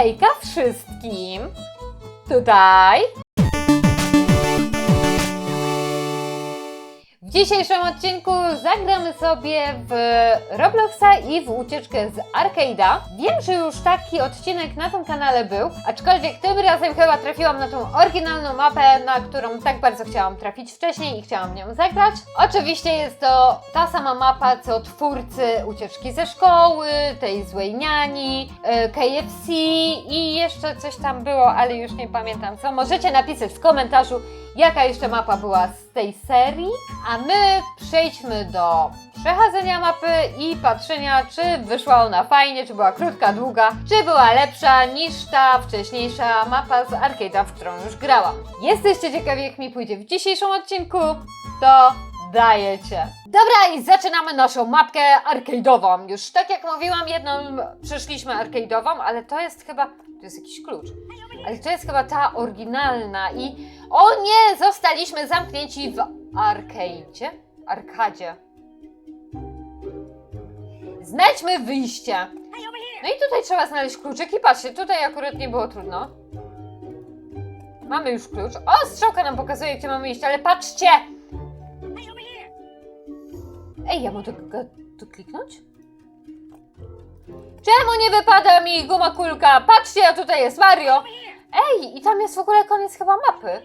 Hejka wszystkim! Tutaj. W dzisiejszym odcinku zagramy sobie w Robloxa i w ucieczkę z Arcade'a. Wiem, że już taki odcinek na tym kanale był, aczkolwiek tym razem chyba trafiłam na tą oryginalną mapę, na którą tak bardzo chciałam trafić wcześniej i chciałam nią zagrać. Oczywiście jest to ta sama mapa, co twórcy ucieczki ze szkoły, tej złej niani, e, KFC i jeszcze coś tam było, ale już nie pamiętam co. Możecie napisać w komentarzu, jaka jeszcze mapa była z tej serii, a my przejdźmy do przechodzenia mapy i patrzenia, czy wyszła ona fajnie, czy była krótka, długa, czy była lepsza niż ta wcześniejsza mapa z arcade'a, w którą już grałam. Jesteście ciekawi, jak mi pójdzie w dzisiejszym odcinku? To dajecie. Dobra, i zaczynamy naszą mapkę arcade'ową. Już tak jak mówiłam, jedną przeszliśmy arcade'ową, ale to jest chyba... To jest jakiś klucz. Ale to jest chyba ta oryginalna i... O nie! Zostaliśmy zamknięci w arcade'cie? Arkadzie. Znajdźmy wyjście. No i tutaj trzeba znaleźć kluczyk i patrzcie, tutaj akurat nie było trudno. Mamy już klucz. O, strzałka nam pokazuje, gdzie mamy iść, ale patrzcie! Ej, ja mogę tu kliknąć? Czemu nie wypada mi guma kulka? Patrzcie, a tutaj jest Mario. Ej, i tam jest w ogóle koniec chyba mapy.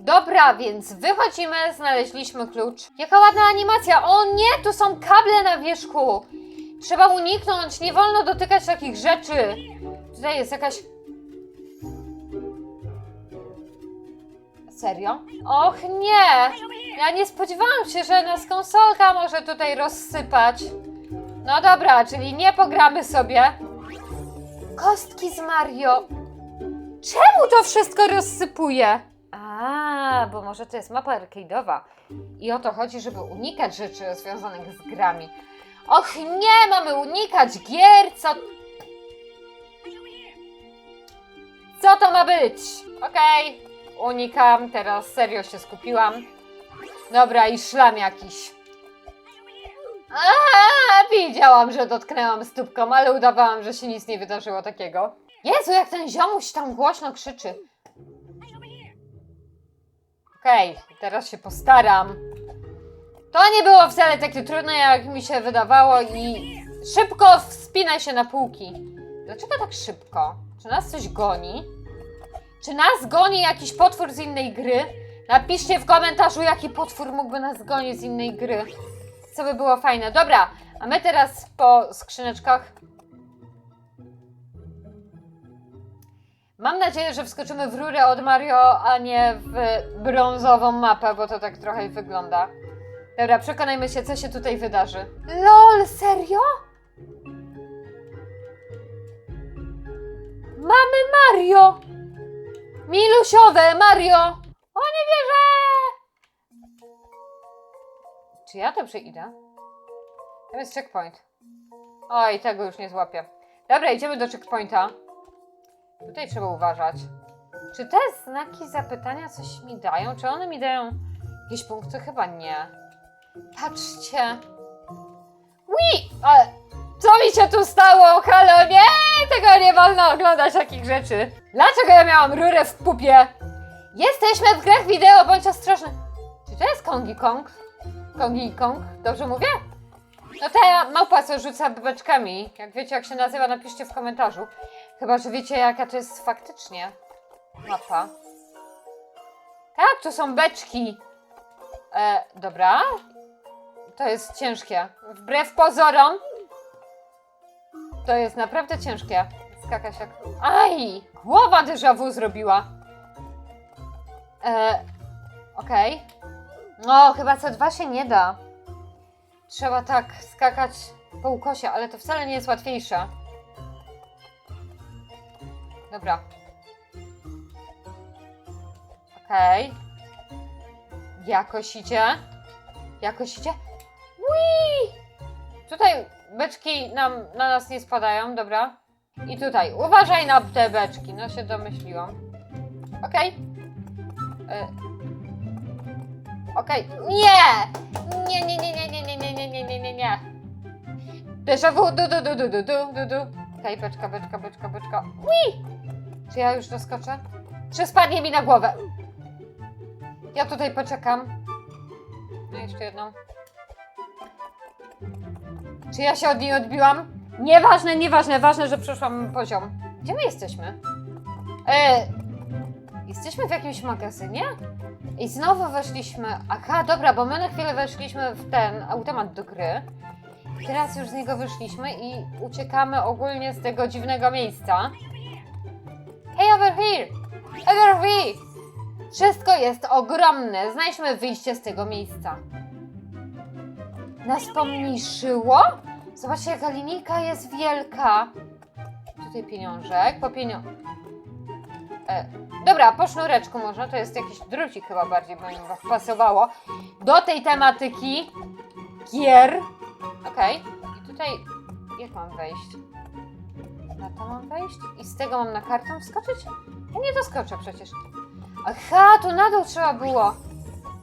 Dobra, więc wychodzimy, znaleźliśmy klucz. Jaka ładna animacja! O nie, tu są kable na wierzchu! Trzeba uniknąć, nie wolno dotykać takich rzeczy. Tutaj jest jakaś... Serio? Och nie! Ja nie spodziewałam się, że nas konsolka może tutaj rozsypać. No dobra, czyli nie pogramy sobie. Kostki z Mario. Czemu to wszystko rozsypuje? A, bo może to jest mapa arcade'owa. I o to chodzi, żeby unikać rzeczy związanych z grami. Och nie, mamy unikać gier, co... Co to ma być? Okej, unikam, teraz serio się skupiłam. Dobra, i szlam jakiś. A, widziałam, że dotknęłam stópką, ale udawałam, że się nic nie wydarzyło takiego. Jezu, jak ten ziomuś tam głośno krzyczy. Okej, teraz się postaram. To nie było wcale takie trudne, jak mi się wydawało i szybko wspinaj się na półki. Dlaczego tak szybko? Czy nas coś goni? Czy nas goni jakiś potwór z innej gry? Napiszcie w komentarzu, jaki potwór mógłby nas gonić z innej gry. Co by było fajne. Dobra, a my teraz po skrzyneczkach. Mam nadzieję, że wskoczymy w rurę od Mario, a nie w brązową mapę, bo to tak trochę wygląda. Dobra, przekonajmy się, co się tutaj wydarzy. LOL, serio? Mamy Mario! Milusiowe Mario! O, nie wierzę! Czy ja dobrze idę? Tam jest checkpoint. Oj, tego już nie złapię. Dobra, idziemy do checkpointa. Tutaj trzeba uważać. Czy te znaki zapytania coś mi dają? Czy one mi dają jakieś punkty? Chyba nie. Patrzcie. Ui! Ale co mi się tu stało? Halo, nie! Tego nie wolno oglądać takich rzeczy. Dlaczego ja miałam rurę w pupie? Jesteśmy w grach wideo, bądź ostrożny. Czy to jest Kongi Kong? Kongi Kong? Dobrze mówię? No ta małpa, co rzuca beczkami. Jak wiecie, jak się nazywa, napiszcie w komentarzu. Chyba, że wiecie, jaka to jest faktycznie mapa. Tak, to są beczki. E, dobra. To jest ciężkie. Wbrew pozorom. To jest naprawdę ciężkie. Skakać jak... Aj! Głowa déjà vu zrobiła. E, Okej. No, chyba C2 się nie da. Trzeba tak skakać po ukosie, ale to wcale nie jest łatwiejsze. Dobra. Okej. Jakoś idzie. Jakoś idzie. Ui! Tutaj beczki nam, na nas nie spadają, dobra. I tutaj, uważaj na te beczki, no się domyśliłam. Okej. E, Okej, nie! Nie, nie, nie, nie, nie, nie, nie, nie, nie, nie, nie, nie. Déjà vu, du, du, du, du, du, du, du, du. Czekaj, beczka, beczka, beczka, beczka. Ui! Czy ja już doskoczę? Czy spadnie mi na głowę? Ja tutaj poczekam. No jeszcze jedną. Czy ja się od niej odbiłam? Nieważne, nieważne, ważne, że przeszłam poziom. Gdzie my jesteśmy? E, jesteśmy w jakimś magazynie? I znowu weszliśmy. Aha, dobra, bo my na chwilę weszliśmy w ten automat do gry. Teraz już z niego wyszliśmy i uciekamy ogólnie z tego dziwnego miejsca. Hey, over here! Over here! Wszystko jest ogromne. Znajdźmy wyjście z tego miejsca. Nas pomniejszyło? Zobaczcie, jaka linijka jest wielka. Tutaj pieniążek, po pieniądze. E, dobra, po sznureczku można, to jest jakiś drucik chyba bardziej, bo mi pasowało. Do tej tematyki gier. Okej, i tutaj jak mam wejść? Na to mam wejść? I z tego mam na kartę wskoczyć? Ja nie doskoczę przecież. Aha, tu na dół trzeba było.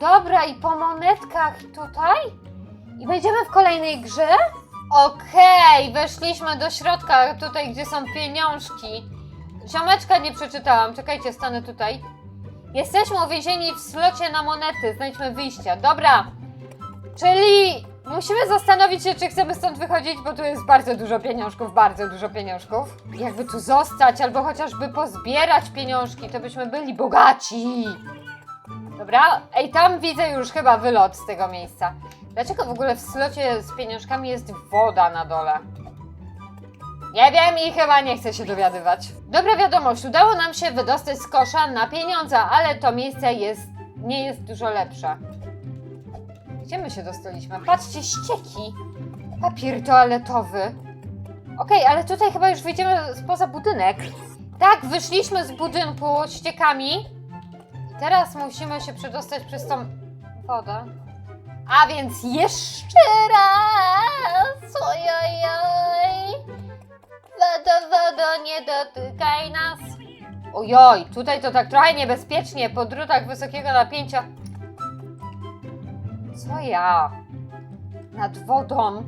Dobra, i po monetkach tutaj? I będziemy w kolejnej grze? Okej, weszliśmy do środka, tutaj gdzie są pieniążki. Ziomeczka nie przeczytałam, czekajcie, stanę tutaj. Jesteśmy uwięzieni w slocie na monety, znajdźmy wyjście. Dobra, czyli musimy zastanowić się, czy chcemy stąd wychodzić, bo tu jest bardzo dużo pieniążków, bardzo dużo pieniążków. Jakby tu zostać, albo chociażby pozbierać pieniążki, to byśmy byli bogaci. Dobra, ej, tam widzę już chyba wylot z tego miejsca. Dlaczego w ogóle w slocie z pieniążkami jest woda na dole? Nie wiem i chyba nie chcę się dowiadywać. Dobra wiadomość, udało nam się wydostać z kosza na pieniądze, ale to miejsce jest, nie jest dużo lepsze. Gdzie my się dostaliśmy? Patrzcie, ścieki! Papier toaletowy. Okej, ale tutaj chyba już wyjdziemy spoza budynek. Tak, wyszliśmy z budynku ściekami. I teraz musimy się przedostać przez tą wodę. A więc jeszcze raz! Ojojoj! Wodo, wodo, nie dotykaj nas! Ojoj, tutaj to tak trochę niebezpiecznie, po drutach wysokiego napięcia. Co ja? Nad wodą?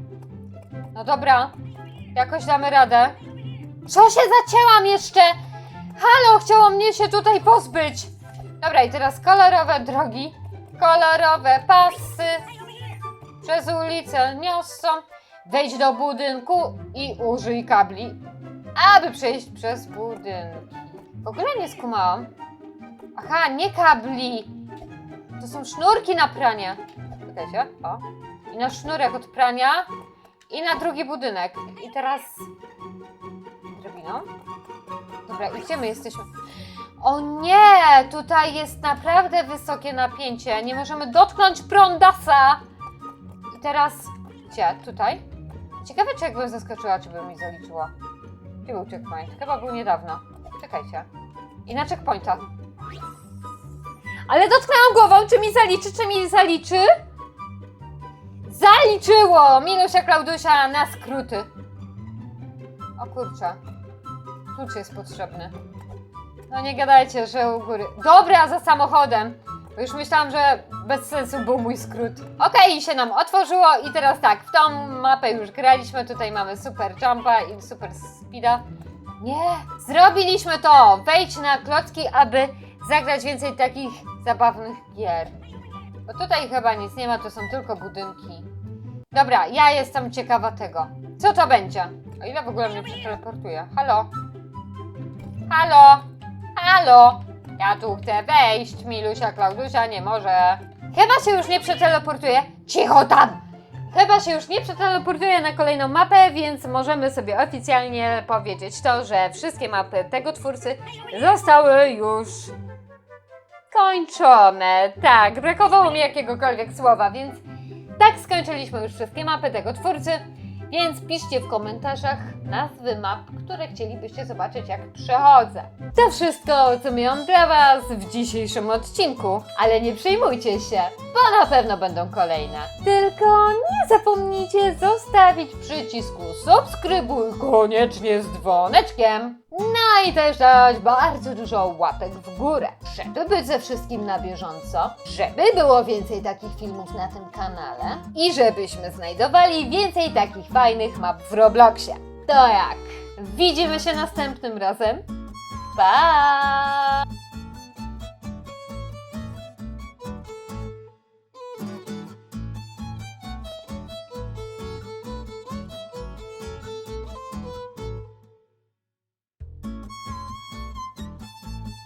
No dobra, jakoś damy radę. Co się zacięłam jeszcze? Halo, chciało mnie się tutaj pozbyć. Dobra, i teraz kolorowe drogi, kolorowe pasy. Przez ulicę niosą. Wejdź do budynku i użyj kabli, aby przejść przez budynki. W ogóle nie skumałam. Aha, nie kabli. To są sznurki na pranie. Czekajcie, o. I na sznurek od prania i na drugi budynek. I teraz drobiną. Dobra, i gdzie my jesteśmy? O nie! Tutaj jest naprawdę wysokie napięcie. Nie możemy dotknąć prądasa. I teraz gdzie? Tutaj? Ciekawe, czy jakbym zaskoczyła, czy by mi zaliczyło. Gdzie był checkpoint? Chyba był niedawno. Czekajcie. I na checkpointa. Ale dotknęłam głową, czy mi zaliczy, czy mi zaliczy? Zaliczyło! Milusia Klaudusia na skróty. O kurczę. Klucz jest potrzebny. No nie gadajcie, że u góry. Dobra, za samochodem. Bo już myślałam, że bez sensu był mój skrót. Okej, się nam otworzyło i teraz tak, w tą mapę już graliśmy. Tutaj mamy super jumpa i super speeda. Nie, zrobiliśmy to! Wejdź na klocki, aby zagrać więcej takich zabawnych gier. Bo tutaj chyba nic nie ma, to są tylko budynki. Dobra, ja jestem ciekawa tego. Co to będzie? O ile w ogóle mnie przeteleportuje? Halo? Halo? Halo? Ja tu chcę wejść, Milusia, Klaudusia, nie może. Chyba się już nie przeteleportuje. Cicho tam! Chyba się już nie przeteleportuje na kolejną mapę, więc możemy sobie oficjalnie powiedzieć to, że wszystkie mapy tego twórcy zostały już kończone. Tak, brakowało mi jakiegokolwiek słowa, więc tak skończyliśmy już wszystkie mapy tego twórcy. Więc piszcie w komentarzach nazwy map, które chcielibyście zobaczyć, jak przechodzę. To wszystko, co miałam dla Was w dzisiejszym odcinku, ale nie przejmujcie się, bo na pewno będą kolejne. Tylko nie zapomnijcie zostawić przycisku subskrybuj koniecznie z dzwoneczkiem. No i też dać bardzo dużo łapek w górę, żeby być ze wszystkim na bieżąco, żeby było więcej takich filmów na tym kanale i żebyśmy znajdowali więcej takich fajnych map w Robloxie. To jak? Widzimy się następnym razem. Pa!